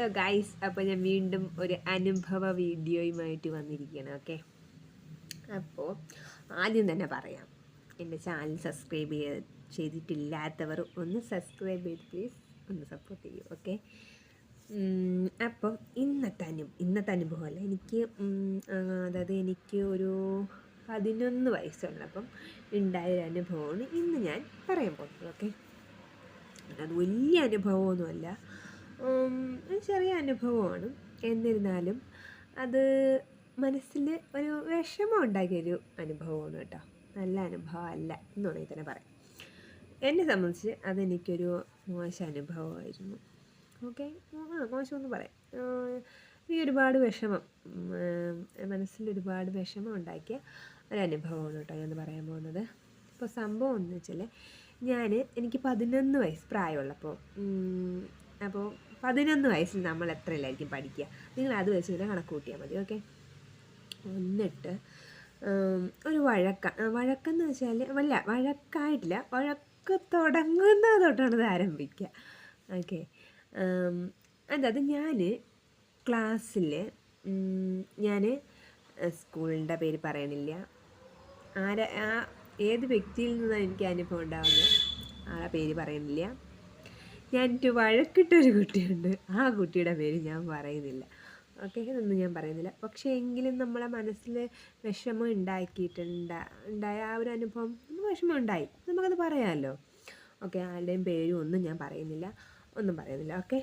Hello guys അപ്പോൾ ഞാൻ വീണ്ടും ഒരു അനുഭവ വീഡിയോയുമായിട്ട് വന്നിരിക്കുകയാണ് ഓക്കെ? അപ്പോൾ ആദ്യം തന്നെ പറയാം എന്റെ ചാനൽ സബ്സ്ക്രൈബ് ചെയ്ത് ചെയ്തിട്ടില്ലാത്തവർ ഒന്ന് സബ്സ്ക്രൈബ് ചെയ്ത് പ്ലീസ് ഒന്ന് സപ്പോർട്ട് ചെയ്യൂ ഓക്കെ? അപ്പം ഇന്നത്തെ അനു ഇന്നത്തെ അനുഭവമല്ല എനിക്ക് അതായത് എനിക്ക് ഒരു പതിനൊന്ന് വയസ്സുള്ളപ്പം ഉണ്ടായ ഒരു അനുഭവമാണ് ഇന്ന് ഞാൻ പറയാൻ പോകുന്നത് ഓക്കെ? അത് വലിയ അനുഭവമൊന്നുമല്ല ഒരു ചെറിയ അനുഭവമാണ്. എന്നിരുന്നാലും അത് മനസ്സിൽ ഒരു വിഷമം ഉണ്ടാക്കിയൊരു അനുഭവമാണ് കേട്ടോ. നല്ല അനുഭവമല്ല എന്ന് വേണമെങ്കിൽ തന്നെ പറയാം. എന്നെ സംബന്ധിച്ച് അതെനിക്കൊരു മോശം അനുഭവമായിരുന്നു. ഓക്കെ? ആ മോശമെന്ന് പറയാം. ഈ ഒരുപാട് വിഷമം മനസ്സിൽ ഒരുപാട് വിഷമം ഉണ്ടാക്കിയ ഒരു അനുഭവമാണ് കേട്ടോ ഞാൻ പറയാൻ പോകുന്നത്. ഇപ്പോൾ സംഭവം എന്ന് വെച്ചാൽ ഞാൻ എനിക്ക് പതിനൊന്ന് വയസ്സ് പ്രായമുള്ളപ്പോൾ അപ്പോൾ പതിനൊന്ന് വയസ്സിൽ നമ്മൾ എത്രയിലായിരിക്കും പഠിക്കുക? നിങ്ങൾ അത് വെച്ച് ഇങ്ങനെ കണക്ക് കൂട്ടിയാൽ മതി ഓക്കെ എന്നിട്ട് ഒരു വഴക്ക വഴക്കെന്ന് വെച്ചാൽ വല്ല വഴക്കായിട്ടില്ല വഴക്ക് തുടങ്ങുന്ന തൊട്ടാണ് ഇത് ആരംഭിക്കുക ഓക്കെ അതായത് ഞാൻ ക്ലാസ്സിൽ ഞാൻ സ്കൂളിന്റെ പേര് പറയണില്ല. ആര ആ ഏത് വ്യക്തിയിൽ നിന്നാണ് എനിക്ക് അനുഭവം ഉണ്ടാവുന്നത്? ആ പേര് പറയുന്നില്ല ഞാൻ എന്റെ വഴക്കിട്ടൊരു കുട്ടിയുണ്ട്. ആ കുട്ടിയുടെ പേര് ഞാൻ പറയുന്നില്ല. ഓക്കെ ഇതൊന്നും ഞാൻ പറയുന്നില്ല. പക്ഷേ എങ്കിലും നമ്മളെ മനസ്സിൽ വിഷമം ഉണ്ടാക്കിയിട്ടുണ്ട് ഉണ്ടായ ആ ഒരു അനുഭവം വിഷമം ഉണ്ടായി. നമുക്കത് പറയാമല്ലോ. ഓക്കെ ആരുടെയും പേരും ഒന്നും ഞാൻ പറയുന്നില്ല. ഒന്നും പറയുന്നില്ല. ഓക്കെ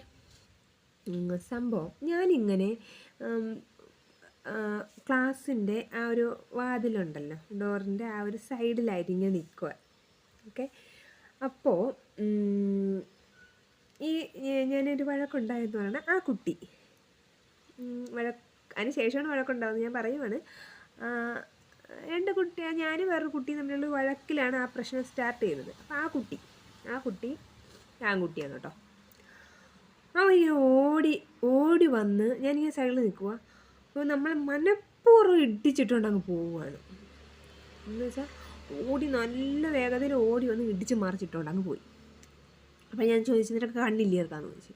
സംഭവം. ഞാനിങ്ങനെ ക്ലാസ്സിന്റെ ആ ഒരു വാതിലുണ്ടല്ലോ. ഡോറിന്റെ ആ ഒരു സൈഡിലായിട്ട് ഇങ്ങനെ നിൽക്കുക ഓക്കെ അപ്പോൾ ഈ ഞാനൊരു വഴക്കുണ്ടായെന്ന് പറഞ്ഞാൽ ആ കുട്ടി. വഴ അതിന് ശേഷമാണ് വഴക്കുണ്ടാവുന്നത് ഞാൻ പറയുവാണ്. രണ്ട് കുട്ടി ഞാനും വേറൊരു കുട്ടിയും തമ്മിലുള്ള വഴക്കിലാണ് ആ പ്രശ്നം സ്റ്റാർട്ട് ചെയ്തത് അപ്പോൾ ആ കുട്ടി ആ കുട്ടി ആൺകുട്ടിയാണ് കേട്ടോ. അവൻ ഓടി ഓടി വന്ന് ഞാനിങ്ങനെ സൈഡിൽ നിൽക്കുക അപ്പോൾ നമ്മൾ മനഃപൂർവം ഇടിച്ചിട്ടുകൊണ്ട് അങ്ങ് പോവുകയാണ് എന്ന് വെച്ചാൽ ഓടി നല്ല വേഗതയിൽ ഓടി വന്ന് ഇടിച്ച് മറിച്ചിട്ടുകൊണ്ട് അങ്ങ് പോയി. അപ്പം ഞാൻ ചോദിച്ചു നിനക്ക് കണ്ണില്ലേർക്കാന്ന് ചോദിച്ചു.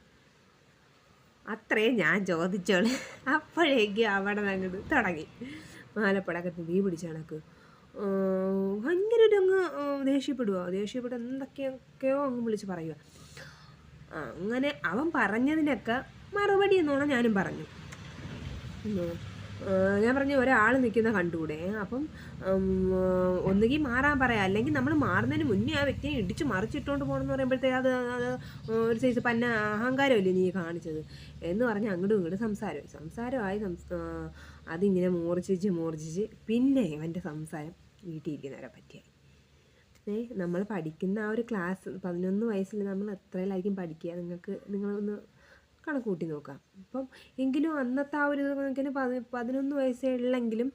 അത്രേ ഞാൻ ചോദിച്ചോളെ. അപ്പോഴേക്കും അവിടെ അങ്ങോട്ട് തുടങ്ങി. മാലപ്പടക്കത്ത് തീ പിടിച്ച കണക്ക്. ഭയങ്കര ഒരു അങ്ങ് ദേഷ്യപ്പെടുവോ? ദേഷ്യപ്പെടുക എന്തൊക്കെയൊക്കെയോ അങ്ങ് വിളിച്ച് പറയുക അങ്ങനെ അവൻ പറഞ്ഞതിനൊക്കെ മറുപടി എന്നോണം ഞാനും പറഞ്ഞു. ഞാൻ പറഞ്ഞു ഒരാൾ നിൽക്കുന്ന കണ്ടുകൂടെ? അപ്പം ഒന്നുകിൽ മാറാൻ പറയാം. അല്ലെങ്കിൽ നമ്മൾ മാറുന്നതിന് മുന്നേ ആ വ്യക്തിയെ ഇടിച്ച് മറിച്ചിട്ടുകൊണ്ട് പോകണമെന്ന് പറയുമ്പോഴത്തേക്ക് അത് ഒരു സൈസ് പന്ന അഹങ്കാരമല്ലേ നീ കാണിച്ചത്? എന്ന് പറഞ്ഞ് അങ്ങോട്ടും ഇങ്ങോട്ടും സംസാരമായി സംസാരമായി സംസ് അതിങ്ങനെ മൂർച്ഛിച്ച് മൂർച്ഛിച്ച് പിന്നെ ഇവന്റെ സംസാരം വീട്ടിയിരിക്കുന്നവരെ പറ്റിയായി. ഏ നമ്മൾ പഠിക്കുന്ന ആ ഒരു ക്ലാസ് പതിനൊന്ന് വയസ്സിൽ നമ്മൾ എത്രയിലായിരിക്കും പഠിക്കുക? നിങ്ങൾക്ക് നിങ്ങളൊന്ന് കണക്ക് കൂട്ടി നോക്കാം. അപ്പം എങ്കിലും അന്നത്തെ ആ ഒരു കണക്കിന് പതി പതിനൊന്ന് വയസ്സേ ഉള്ളെങ്കിലും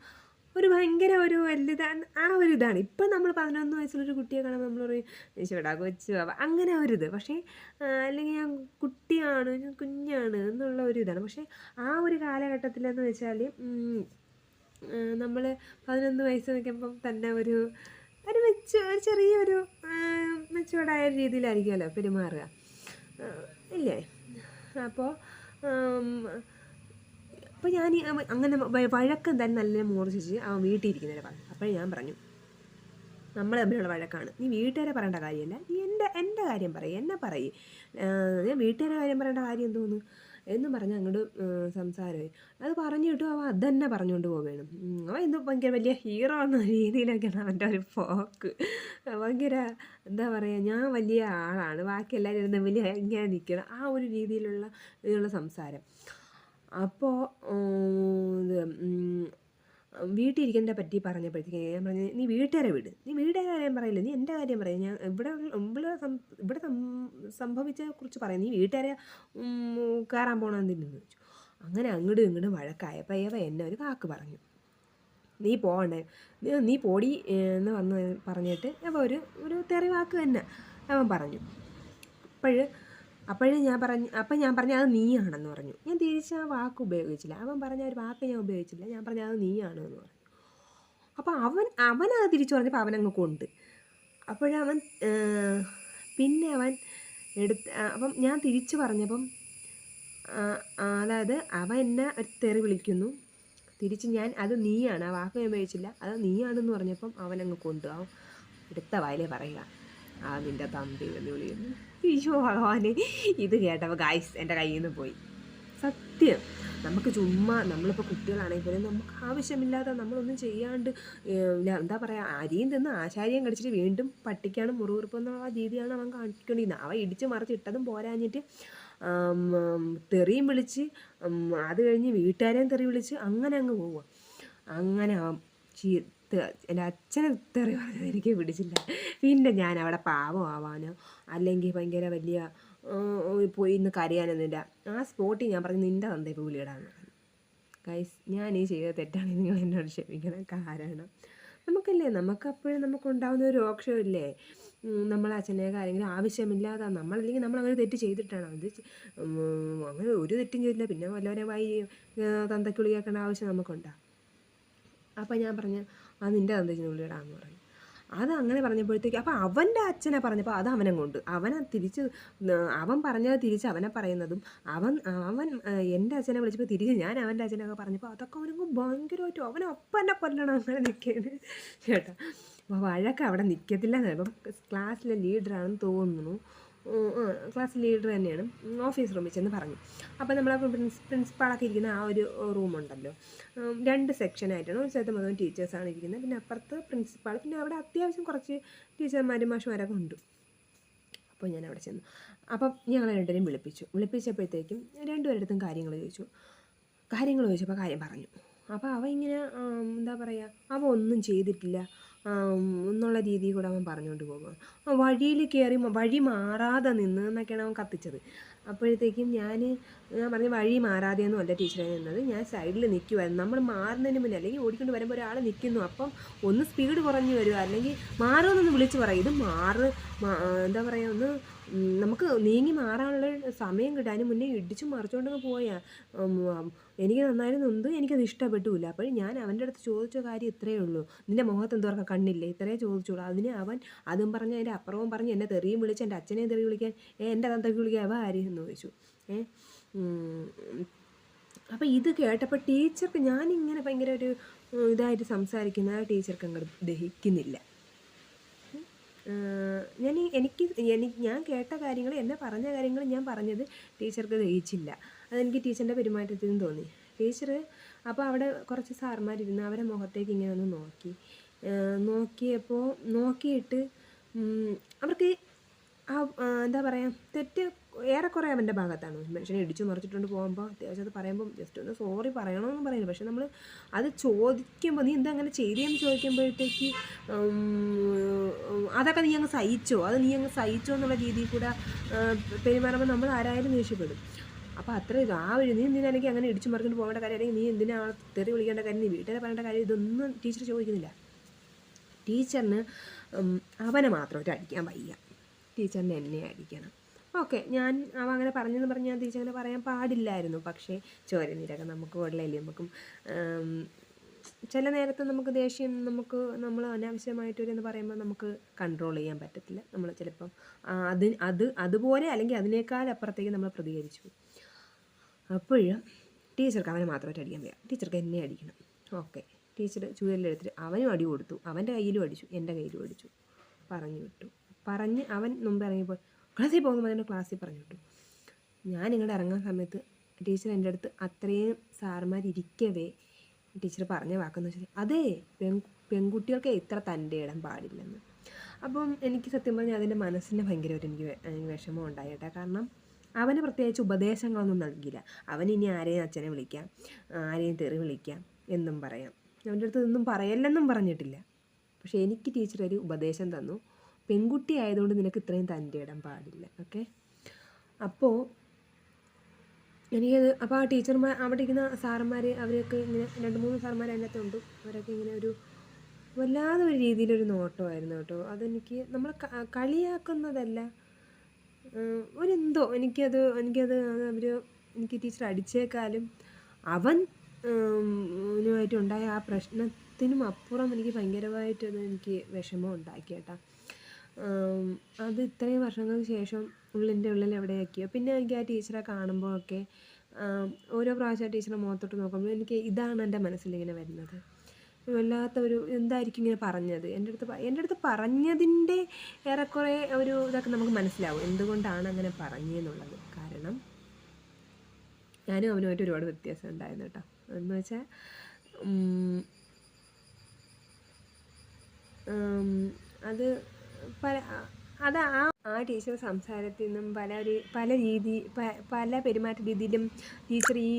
ഒരു ഭയങ്കര ഒരു വലുതാണ് ആ ഒരു ഇതാണ്. ഇപ്പം നമ്മൾ പതിനൊന്ന് വയസ്സുള്ളൊരു കുട്ടിയെ കാണുമ്പോൾ നമ്മൾ പറയും ഈശോടാ കൊച്ചു അങ്ങനെ ഒരിത് പക്ഷേ അല്ലെങ്കിൽ ഞാൻ കുട്ടിയാണ് ഞാൻ കുഞ്ഞാണ് എന്നുള്ള ഒരു ഇതാണ്. പക്ഷേ ആ ഒരു കാലഘട്ടത്തിലെന്ന് വെച്ചാൽ നമ്മൾ പതിനൊന്ന് വയസ്സ് നിൽക്കുമ്പം തന്നെ ഒരു ഒരു മെച്ച ഒരു ചെറിയൊരു മെച്ചുവേർഡായ ഒരു രീതിയിലായിരിക്കുമല്ലോ പെരുമാറുക. ഇല്ലേ? അപ്പോൾ അപ്പോൾ ഞാൻ അങ്ങനെ വഴക്ക് തന്നെ നല്ല മോർജിച്ച് അവൻ വീട്ടിൽ ഇരിക്കുന്നവരെ പറഞ്ഞു. അപ്പോൾ ഞാൻ പറഞ്ഞു നമ്മൾ തമ്മിലുള്ള വഴക്കാണ്. നീ വീട്ടുകാരെ പറയേണ്ട കാര്യമല്ല നീ എന്റെ എന്റെ കാര്യം പറയും. എന്നെ പറയും. ഞാൻ വീട്ടുകാരെ കാര്യം പറയേണ്ട കാര്യം എന്തോന്ന്? എന്ന് പറഞ്ഞ് അങ്ങോട്ട് സംസാരമായി. അത് പറഞ്ഞിട്ട് അവൻ അത് തന്നെ പറഞ്ഞുകൊണ്ട് പോവുകയാണ്. അവൻ എന്തോ ഭയങ്കര വലിയ ഹീറോ എന്ന രീതിയിലൊക്കെയാണ് അവന്റെ ഒരു പോക്ക് ഭയങ്കര എന്താ പറയുക ഞാൻ വലിയ ആളാണ് ബാക്കി എല്ലാവരും ഇരുന്ന് വലിയ ഇങ്ങനെ നിൽക്കണം. ആ ഒരു രീതിയിലുള്ള ഇതിലുള്ള സംസാരം. അപ്പോൾ ഇത് വീട്ടിൽ ഇരിക്കുന്നതിനെ പറ്റി പറഞ്ഞപ്പോഴത്തേക്ക് ഞാൻ പറഞ്ഞു നീ വീട്ടുകാരെ വിട്. നീ വീട്ടുകാരെ കാര്യം പറയില്ല? നീ എന്റെ കാര്യം പറയും. ഞാൻ ഇവിടെ ഇവിടെ ഇവിടെ സംഭവിച്ചതിനെ സംഭവിച്ച കുറിച്ച് പറയാം. നീ വീട്ടുകാരെ കയറാൻ പോകണമെന്ന് ചോദിച്ചു. അങ്ങനെ അങ്ങോട്ടും ഇങ്ങോട്ടും വഴക്കായപ്പോൾ ഏവ എന്നെ ഒരു കാക്ക് പറഞ്ഞു. നീ പോകണ്ടേ? നീ നീ പോടി എന്ന് വന്ന് പറഞ്ഞിട്ട് അവ ഒരു ഒരു തെറി വാക്ക് തന്നെ അവൻ പറഞ്ഞു. അപ്പോൾ അപ്പോഴേ ഞാൻ പറഞ്ഞു അപ്പം ഞാൻ പറഞ്ഞു അത് നീയാണെന്ന് പറഞ്ഞു. ഞാൻ തിരിച്ച് ആ വാക്ക് ഉപയോഗിച്ചില്ല. അവൻ പറഞ്ഞ ഒരു വാക്ക് ഞാൻ ഉപയോഗിച്ചില്ല. ഞാൻ പറഞ്ഞു അത് നീയാണ് എന്ന് പറഞ്ഞു. അപ്പോൾ അവൻ അവനത് തിരിച്ചു പറഞ്ഞപ്പോൾ അവനങ്ങ് കൊണ്ട്. അപ്പോഴവൻ പിന്നെ അവൻ എടുത്ത് അപ്പം ഞാൻ തിരിച്ചു പറഞ്ഞപ്പം അതായത് അവൻ എന്നെ ഒരു തെറി വിളിക്കുന്നു. തിരിച്ച് ഞാൻ അത് നീയാണ്. ആ വാക്ക് ഞാൻ ഉപയോഗിച്ചില്ല. അത് നീയാണെന്ന് പറഞ്ഞപ്പം അവനങ്ങ് കൊണ്ടു. അവൻ എടുത്ത വായിലേ പറയുക. ആ നിന്റെ തമ്പി എന്ന് വിളിക്കുന്നു. ഈശോ ഭഗവാനെ. ഇത് കേട്ടപ്പോൾ ഗായ്സ് എന്റെ കയ്യിൽ നിന്ന് പോയി. സത്യം. നമുക്ക് ചുമ്മാ നമ്മളിപ്പോൾ കുട്ടികളാണെങ്കിൽ പോലും നമുക്ക് ആവശ്യമില്ലാതെ നമ്മളൊന്നും ചെയ്യാണ്ട് എന്താ പറയുക അരിയും തിന്ന് ആശാരിയും കടിച്ചിട്ട് വീണ്ടും പട്ടിക്കാണ് മുറിവുറുപ്പ് എന്നുള്ള രീതിയാണ് അവൻ കാണിക്കൊണ്ടിരുന്നത്. അവ ഇടിച്ച് മറിച്ച് ഇട്ടതും പോരാഞ്ഞിട്ട് തെറിയും വിളിച്ച് അത് കഴിഞ്ഞ് വീട്ടുകാരെയും തെറി വിളിച്ച് അങ്ങനെ അങ്ങ് പോവുക. അങ്ങനെ ചീ- എന്റെ അച്ഛനെ തെറി പറഞ്ഞത് എനിക്ക് പിടിച്ചില്ല. പിന്നെ ഞാൻ അവിടെ പാവമാവാനോ അല്ലെങ്കിൽ ഭയങ്കര വലിയ പോയി ഇന്ന് കരയാനൊന്നുമില്ല ആ സ്പോട്ടിൽ ഞാൻ പറഞ്ഞു നിന്റെ തന്തേ ഇപ്പോൾ വിളിയിടാന്ന് ഗൈസ് ഞാൻ ഈ ചെയ്ത തെറ്റാണ് നിങ്ങൾ എന്നോട് ക്ഷമിക്കണം. കാരണം നമുക്കല്ലേ നമുക്കപ്പോഴും നമുക്കുണ്ടാവുന്ന ഒരു രോക്ഷമില്ലേ നമ്മളെ അച്ഛനെയൊക്കെ ആരെങ്കിലും ആവശ്യമില്ലാതെ. നമ്മളല്ലെങ്കിൽ നമ്മൾ അങ്ങനെ തെറ്റ് ചെയ്തിട്ടാണ്? അത് അങ്ങനെ ഒരു തെറ്റും ചെയ്തില്ല. പിന്നെ വല്ലവരെ വായി തന്തക്കുളിയാക്കേണ്ട ആവശ്യം നമുക്കുണ്ടാകും അപ്പം ഞാൻ പറഞ്ഞു ആ നിന്റെ തന്തയ്ക്ക് വിളിയിടാന്ന് പറഞ്ഞു. അത് അങ്ങനെ പറഞ്ഞപ്പോഴത്തേക്ക് അപ്പം അവന്റെ അച്ഛനെ പറഞ്ഞപ്പോൾ അത് അവനെ കൊണ്ട് അവനെ തിരിച്ച് അവൻ പറഞ്ഞത് തിരിച്ച് അവനെ പറയുന്നതും അവൻ അവൻ എന്റെ അച്ഛനെ വിളിച്ചപ്പോൾ തിരിച്ച് ഞാൻ അവന്റെ അച്ഛനൊക്കെ പറഞ്ഞപ്പോൾ അതൊക്കെ അവനങ്ങ് ഭയങ്കരമായിട്ട് അവനെ ഒപ്പം എന്നെ കൊല്ലണം അങ്ങനെ നിൽക്കുകയാണ് ചേട്ടാ അപ്പോൾ വഴക്ക് അവിടെ നിൽക്കത്തില്ല ഇപ്പം ക്ലാസ്സിലെ ലീഡറാണെന്ന് തോന്നുന്നു. ക്ലാസ് ലീഡർ തന്നെയാണ്. ഓഫീസ് റൂമിൽ ചെന്ന് പറഞ്ഞു. അപ്പോൾ നമ്മൾ പ്രിൻസ് പ്രിൻസിപ്പാളൊക്കെ ഇരിക്കുന്ന ആ ഒരു റൂമുണ്ടല്ലോ രണ്ട് സെക്ഷനായിട്ടാണ് ഒരു സ്ഥലത്ത് മുഴുവൻ ടീച്ചേഴ്സാണ് ഇരിക്കുന്നത്. പിന്നെ അപ്പുറത്ത് പ്രിൻസിപ്പാൾ പിന്നെ അവിടെ അത്യാവശ്യം കുറച്ച് ടീച്ചർമാരും മാഷുമാരൊക്കെ ഉണ്ട്. അപ്പോൾ ഞാൻ അവിടെ ചെന്നു. അപ്പം ഞങ്ങൾ രണ്ടുപേരും വിളിപ്പിച്ചു. വിളിപ്പിച്ചപ്പോഴത്തേക്കും രണ്ടുപേരടുത്തും കാര്യങ്ങൾ ചോദിച്ചു. കാര്യങ്ങൾ ചോദിച്ചപ്പോൾ കാര്യം പറഞ്ഞു. അപ്പോൾ അവ ഇങ്ങനെ എന്താ പറയുക അവ ഒന്നും ചെയ്തിട്ടില്ല. എന്നുള്ള രീതിയിൽ കൂടെ അവൻ പറഞ്ഞുകൊണ്ട് പോകും വഴിയിൽ കയറി വഴി മാറാതെ നിന്ന് എന്നൊക്കെയാണ് അവൻ കത്തിച്ചത്. അപ്പോഴത്തേക്കും ഞാൻ ഞാൻ പറഞ്ഞ വഴി മാറാതെയൊന്നും അല്ല ടീച്ചറെ നിന്നത് ഞാൻ സൈഡിൽ നിൽക്കുമായിരുന്നു നമ്മൾ മാറുന്നതിന് മുന്നേ അല്ലെങ്കിൽ ഓടിക്കൊണ്ട് വരുമ്പോൾ ഒരാൾ നിൽക്കുന്നു. അപ്പം ഒന്ന് സ്പീഡ് കുറഞ്ഞു വരിക അല്ലെങ്കിൽ മാറുമെന്നൊന്ന് വിളിച്ച് പറയും. ഇത് മാറ് എന്താ പറയുക ഒന്ന് നമുക്ക് നീങ്ങി മാറാനുള്ള സമയം കിട്ടാൻ മുന്നേ ഇടിച്ചു മറിച്ചുകൊണ്ടൊക്കെ പോയാ. എനിക്ക് നന്നായിരുന്നു നൊന്ത് എനിക്കത് ഇഷ്ടപ്പെട്ടില്ല. അപ്പോൾ ഞാൻ അവന്റെ അടുത്ത് ചോദിച്ച കാര്യം ഇത്രയേ ഉള്ളൂ. നിന്റെ മുഖത്ത് എന്തോർക്ക കണ്ണില്ലേ? ഇത്രയേ ചോദിച്ചുള്ളൂ അതിന് അവൻ അതും പറഞ്ഞ് അതിന്റെ അപ്പുറവും പറഞ്ഞ് എന്നെ തെറിയും വിളിച്ച് എന്റെ അച്ഛനെയും തെറി വിളിക്കാൻ എന്റെ തന്തയ്ക്ക് വിളിക്കാൻ അവ ആരെയും എന്ന് ചോദിച്ചു. ഏ അപ്പോൾ ഇത് കേട്ടപ്പോൾ ടീച്ചർക്ക് ഞാനിങ്ങനെ ഭയങ്കര ഒരു ഇതായിട്ട് സംസാരിക്കുന്ന ടീച്ചർക്ക് അങ്ങോട്ട് ദഹിക്കുന്നില്ല. ഞാൻ എനിക്ക് ഞാൻ കേട്ട കാര്യങ്ങൾ എന്നെ പറഞ്ഞ കാര്യങ്ങൾ ഞാൻ പറഞ്ഞത് ടീച്ചർക്ക് ദഹിച്ചില്ല. അതെനിക്ക് ടീച്ചറിന്റെ പെരുമാറ്റത്തിൽ നിന്ന് തോന്നി. ടീച്ചർ അപ്പോൾ അവിടെ കുറച്ച് സാർമാരിരുന്ന് അവരെ മുഖത്തേക്ക് ഇങ്ങനെ ഒന്ന് നോക്കി. നോക്കിയപ്പോൾ നോക്കിയിട്ട് അവർക്ക് ആ, എന്താ പറയുക തെറ്റ് ഏറെക്കുറെ അവന്റെ ഭാഗത്താണ്. മനുഷ്യനെ ഇടിച്ചു മറിച്ചിട്ടുണ്ട് പോകുമ്പോൾ അത്യാവശ്യം അത് പറയുമ്പോൾ ജസ്റ്റ് ഒന്ന് സോറി പറയണമെന്ന് പറയുന്നു. പക്ഷെ നമ്മൾ അത് ചോദിക്കുമ്പോൾ നീ എന്താ അങ്ങനെ ചെയ്തതെന്ന് ചോദിക്കുമ്പോഴത്തേക്ക് അതൊക്കെ നീ അങ്ങ് സഹിച്ചോ? അത് നീ അങ്ങ് സഹിച്ചോ എന്നുള്ള രീതിയിൽ കൂടെ പെരുമാറുമ്പോൾ നമ്മൾ ആരായാലും ദേഷ്യപ്പെടും. അപ്പോൾ അത്ര ആ ഒരു നീ എന്തിനാ എനിക്ക് അങ്ങനെ ഇടിച്ചു മറിഞ്ഞിട്ട് പോകേണ്ട കാര്യം? അല്ലെങ്കിൽ നീ എന്തിനാ തെറി വിളിക്കേണ്ട കാര്യം? നീ വീട്ടിൽ പറയേണ്ട കാര്യം? ഇതൊന്നും ടീച്ചർ ചോദിക്കുന്നില്ല. ടീച്ചറിന് അവനെ മാത്രം ഒരു അടിക്കാൻ വയ്യ ടീച്ചറിനെ എന്നെ അടിക്കണം. ഓക്കെ ഞാൻ അവ അങ്ങനെ പറഞ്ഞെന്ന് പറഞ്ഞ് ഞാൻ തിരിച്ചങ്ങനെ പറയാൻ പാടില്ലായിരുന്നു. പക്ഷേ ചോരനീരൊക്കെ നമുക്ക് കൊള്ളയില്ലേ നമുക്കും ചില നേരത്ത് നമുക്ക് ദേഷ്യം നമുക്ക് നമ്മൾ അനാവശ്യമായിട്ടൊരു പറയുമ്പോൾ നമുക്ക് കൺട്രോൾ ചെയ്യാൻ പറ്റത്തില്ല. നമ്മൾ ചിലപ്പം അത് അത് അതുപോലെ അല്ലെങ്കിൽ അതിനേക്കാൾ അപ്പുറത്തേക്ക് നമ്മൾ പ്രതികരിച്ചു. അപ്പോഴും ടീച്ചർക്ക് അവനെ മാത്രമായിട്ട് അടിക്കാൻ വയ്യ. ടീച്ചർക്ക് എന്നെ അടിക്കണം. ഓക്കെ ടീച്ചർ ചൂരലെടുത്തിട്ട് അവനും അടി കൊടുത്തു. അവന്റെ കയ്യിലും അടിച്ചു. എന്റെ കയ്യിലും അടിച്ചു. പറഞ്ഞു വിട്ടു. പറഞ്ഞ് അവൻ മുമ്പ് ഇറങ്ങിയപ്പോൾ ക്ലാസ്സിൽ പോകുമ്പോൾ തന്നെ ക്ലാസ്സിൽ പറഞ്ഞു വിട്ടു ഞാൻ ഇങ്ങോട്ട് ഇറങ്ങുന്ന സമയത്ത് ടീച്ചർ എന്റെ അടുത്ത് അത്രയും സാറുമാരിരിക്കവേ ടീച്ചർ പറഞ്ഞ വാക്കെന്ന് വെച്ചാൽ അതേ പെൺ പെൺകുട്ടികൾക്ക് ഇത്ര തന്റെ ഇടം പാടില്ലെന്ന്. അപ്പം എനിക്ക് സത്യം പറഞ്ഞാൽ അതിന്റെ മനസ്സിന് ഭയങ്കരമായിട്ട് എനിക്ക് വിഷമം ഉണ്ടായിട്ടാ. കാരണം അവന് പ്രത്യേകിച്ച് ഉപദേശങ്ങളൊന്നും നൽകിയില്ല. അവൻ ഇനി ആരെയും അച്ഛനെ വിളിക്കാം ആരെയും തെറി വിളിക്കാം എന്നും പറയാം. അവന്റെ അടുത്ത് ഇതൊന്നും പറയല്ലെന്നും പറഞ്ഞിട്ടില്ല. പക്ഷേ എനിക്ക് ടീച്ചർ ഒരു ഉപദേശം തന്നു. പെൺകുട്ടി ആയതുകൊണ്ട് നിനക്ക് ഇത്രയും തന്റെ ഇടം പാടില്ല ഓക്കെ അപ്പോൾ എനിക്കത് അപ്പോൾ ആ ടീച്ചർമാർ അവിടെ ഇരിക്കുന്ന സാറന്മാർ അവരൊക്കെ ഇങ്ങനെ രണ്ട് മൂന്ന് സാറന്മാർ അതിനകത്തുണ്ട് അവരൊക്കെ ഇങ്ങനെ ഒരു വല്ലാതെ ഒരു രീതിയിലൊരു നോട്ടമായിരുന്നു കേട്ടോ. അതെനിക്ക് നമ്മൾ കളിയാക്കുന്നതല്ല. ഒരെന്തോ എനിക്കത് എനിക്കത് അവർ എനിക്ക് ടീച്ചർ അടിച്ചേക്കാലും അവൻ ഉണ്ടായ ആ പ്രശ്നത്തിനും അപ്പുറം എനിക്ക് ഭയങ്കരമായിട്ടത് എനിക്ക് വിഷമം ഉണ്ടാക്കി കേട്ടാ. ഉം, അത് ഇത്രയും വർഷങ്ങൾക്ക് ശേഷം ഉള്ളിന്റെ ഉള്ളിൽ എവിടെയൊക്കെയോ. പിന്നെ എനിക്ക് ആ ടീച്ചറെ കാണുമ്പോഴൊക്കെ ഓരോ പ്രാവശ്യം ടീച്ചറെ മുഖത്തോട്ട് നോക്കുമ്പോൾ എനിക്ക് ഇതാണ് എന്റെ മനസ്സിലിങ്ങനെ വരുന്നത്. വല്ലാത്ത ഒരു എന്തായിരിക്കും ഇങ്ങനെ പറഞ്ഞത്? എന്റെ അടുത്ത് എന്റെ അടുത്ത് പറഞ്ഞതിന്റെ ഏറെക്കുറെ ഒരു ഇതൊക്കെ നമുക്ക് മനസ്സിലാവും. എന്തുകൊണ്ടാണ് അങ്ങനെ പറഞ്ഞതെന്നുള്ളത് കാരണം ഞാനും അവനുമായിട്ട് ഒരുപാട് വ്യത്യാസം ഉണ്ടായിരുന്നു കേട്ടോ. എന്ന് വെച്ചാൽ പല അത് ആ ആ ടീച്ചർ സംസാരത്തിൽ നിന്നും പല പല രീതി പല പെരുമാറ്റ രീതിയിലും ടീച്ചർ ഈ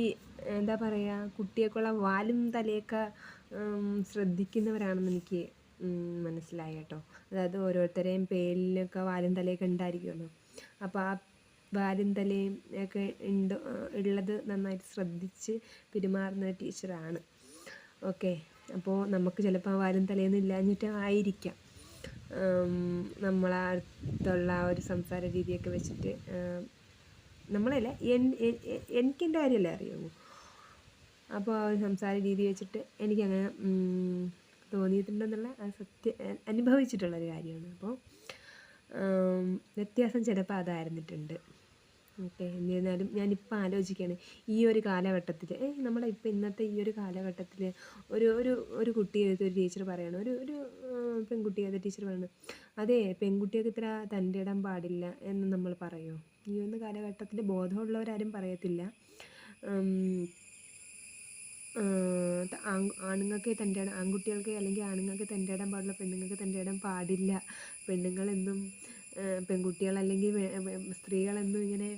എന്താ പറയുക കുട്ടിയൊക്കെയുള്ള വാലും തലയൊക്കെ ശ്രദ്ധിക്കുന്നവരാണെന്ന് എനിക്ക് മനസ്സിലായി കേട്ടോ. അതായത് ഓരോരുത്തരെയും പേരിലൊക്കെ വാലും തലയൊക്കെ ഉണ്ടായിരിക്കുമല്ലോ. അപ്പോൾ ആ വാലും തലയും ഒക്കെ ഉണ്ട് ഉള്ളത് നന്നായിട്ട് ശ്രദ്ധിച്ച് പെരുമാറുന്ന ടീച്ചറാണ്. ഓക്കെ അപ്പോൾ നമുക്ക് ചിലപ്പോൾ വാലും തലയൊന്നും ഇല്ലാഞ്ഞിട്ട് ആയിരിക്കാം. നമ്മളെ അടുത്തുള്ള ആ ഒരു സംസാര രീതിയൊക്കെ വെച്ചിട്ട് നമ്മളല്ല എനിക്ക് എന്റെ കാര്യമല്ലേ അറിയാമോ അപ്പോൾ ആ ഒരു സംസാര രീതി വെച്ചിട്ട് എനിക്കങ്ങനെ തോന്നിയിട്ടുണ്ടെന്നുള്ള സത്യ അനുഭവിച്ചിട്ടുള്ളൊരു കാര്യമാണ്. അപ്പോൾ വ്യത്യാസം ചിലപ്പോൾ അതായിരുന്നിട്ടുണ്ട്. ഓക്കെ എന്നിരുന്നാലും ഞാനിപ്പോൾ ആലോചിക്കുകയാണ് ഈ ഒരു കാലഘട്ടത്തിൽ നമ്മുടെ ഇപ്പോൾ ഇന്നത്തെ ഈ ഒരു കാലഘട്ടത്തിൽ ഒരു ഒരു ഒരു കുട്ടി ഒരു ടീച്ചർ പറയണം ഒരു ഒരു പെൺകുട്ടി പെൺകുട്ടിയെ ടീച്ചർ പറയണം അതെ പെൺകുട്ടിയൊക്കെ ഇത്ര തന്റെ ഇടാൻ പാടില്ല എന്ന് നമ്മൾ പറയുമോ ഈ ഒന്ന് കാലഘട്ടത്തിൽ ബോധമുള്ളവരാരും പറയത്തില്ല. ആണുങ്ങൾക്ക് തന്റെ ഇടം ആൺകുട്ടികൾക്ക് അല്ലെങ്കിൽ ആണുങ്ങൾക്ക് തന്റെ ഇടാൻ പാടില്ല പെണ്ണുങ്ങൾക്ക് തന്റെ ഇടാൻ പാടില്ല പെണ്ണുങ്ങളെന്നും പെൺകുട്ടികൾ അല്ലെങ്കിൽ സ്ത്രീകളെന്നും ഇങ്ങനെ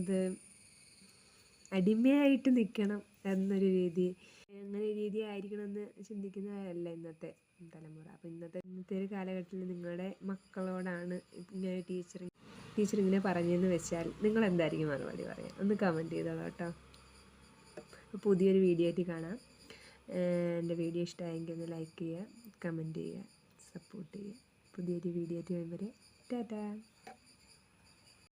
ഇത് അടിമയായിട്ട് നിൽക്കണം എന്നൊരു രീതി. അങ്ങനെ രീതി ആയിരിക്കണമെന്ന് ചിന്തിക്കുന്നവരല്ല ഇന്നത്തെ തലമുറ. അപ്പോൾ ഇന്നത്തെ ഇന്നത്തെ ഒരു കാലഘട്ടത്തിൽ നിങ്ങളുടെ മക്കളോടാണ് ഇങ്ങനെ ടീച്ചർ ടീച്ചർ ഇങ്ങനെ പറഞ്ഞെന്ന് വെച്ചാൽ നിങ്ങൾ എന്തായിരിക്കും മറുപടി പറയാം? ഒന്ന് കമന്റ് ചെയ്തോളൂ കേട്ടോ. പുതിയൊരു വീഡിയോ ആയിട്ട് കാണാം. എന്റെ വീഡിയോ ഇഷ്ടമായെങ്കിൽ ഒന്ന് ലൈക്ക് ചെയ്യുക കമന്റ് ചെയ്യുക സപ്പോർട്ട് ചെയ്യുക. പുതിയൊരു വീഡിയോ ആയിട്ട് വരെ. ടാറ്റാ.